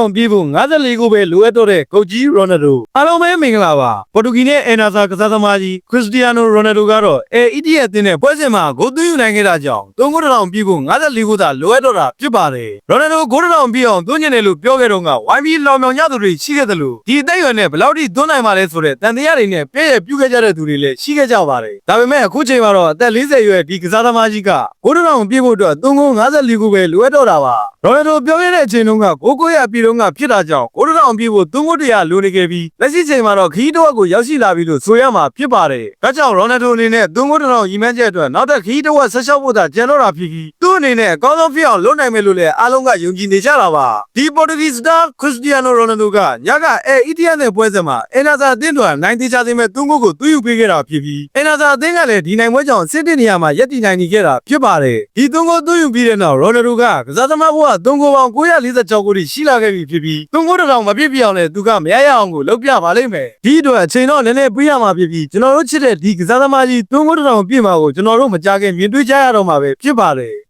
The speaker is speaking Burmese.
တောင်ပြည့်ဖို့54ခုပဲလိုအပ်တော့တဲ့ကုတ်ကြီးရိုနယ်ဒိုအားလုံးပဲမင်္ဂလာပါပေါ်တူဂီနဲ့အန်နာဆာကစားသမားကြီးခရစ္စတီယာနိုရိုနယ်ဒိုကတော့အဲအီတီရဲ့အသင်းနဲ့ပွဲစဉ်မှာဂိုးသွင်းယူနိုင်ခဲ့တာကြောင့်3ခုတောင်ပြည့်ဖို့54ခုသာလိုအပ်တော့တာဖြစ်ပါတယ်ရိုနယ်ဒိုဂိုးတောင်ပြည့်အောင်သွင်းကျင်တယ်လို့ပြောခဲ့တော့က YB လောင်မြောင်ညသူတွေရှိခဲ့တယ်လို့ဒီအသက်အရွယ်နဲ့ဘယ်လောက်ထိသွင်းနိုင်ပါလဲဆိုတဲ့တန်တရားတွေနဲ့ပြည့်ရပြုခဲ့ကြတဲ့သူတွေလည်းရှိခဲ့ကြပါတယ်ဒါပေမဲ့အခုချိန်မှာတော့အသက်40ရွယ်ဒီကစားသမားကြီးကဂိုးတောင်ပြည့်ဖို့အတွက်3ခု54ခုပဲလိုအပ်တော့တာပါရိုနယ်ဒိုပြောခဲ့တဲ့အချိန်တုန်းကကိုကိုရပြည်တုန်းကဖြစ်တာကြောင့်ဂိုးတောင်ပြည့်ဖို့3ခုတရာလိုနေခဲ့ပြီးလက်ရှိချိန်မှာတော့ခီးတော့ကိုရောက်ရှိလာပြီလို့ဆိုရမှာဖြစ်ပါတယ်ဒါကြောင့်ရိုနယ်ဒိုအနေနဲ့3ခုတောင်ရီမန်းချက်အတွက်နောက်ထပ်ခီးတော့ဆက်လျှောက်ဖို့သာကြံတော့တာဖြစ်ပြီးသူ့အနေနဲ့အကောင်းဆုံးဖြစ်အောင်လုပ်နိုင်မယ်လို့လည်းအားလုံးကယုံကြည်နေကြတာပါဒီပေါ်တူဂီစတာခရစ္စတီယာနိုရိုနယ်ဒိုကညကအဲအီတီယန်နဲ့ပွဲစဉ်မှာအင်နာဇာအသင်းတော်နိုင်သေးချာသိမဲ့သူ့ကိုကိုသူ့ယူပေးခဲ့တာဖြစ်ပြီးအင်နာဇာအသင်းကလည်းဒီနိုင်ပွဲကြောင့်စစ်တင်နေရာမှာရက်တည်နိုင်နေခဲ့တာဖြစ်ပါတယ်ဒီသူ့ကိုသူ့ယူပြီးတဲ့နောက်ရိုနယ်ဒိုကကစားသမားဘဝသူ့ကိုပေါင်း946ခုထိရှိလာခဲ့ပြီဖြစ်ပြီးသူ့ကိုတောင်မပြည့်ပြည့်အောင်လည်းသူကမရရအောင်ကိုလုပ်ပြပါလိမ့်မယ်ဒီအတွက်အချိန်တော့နည်းနည်းပေးရမှာဖြစ်ပြီးကျွန်တော်တို့ချစ်တဲ့ဒီကစားသမားကြီးသူ့ကိုတောင်ပြည့်မှာကိုကျွန်တော်တို့မကြခင်မြင်တွေ့ကြရတော့မှာပဲဖြစ်ပါတယ်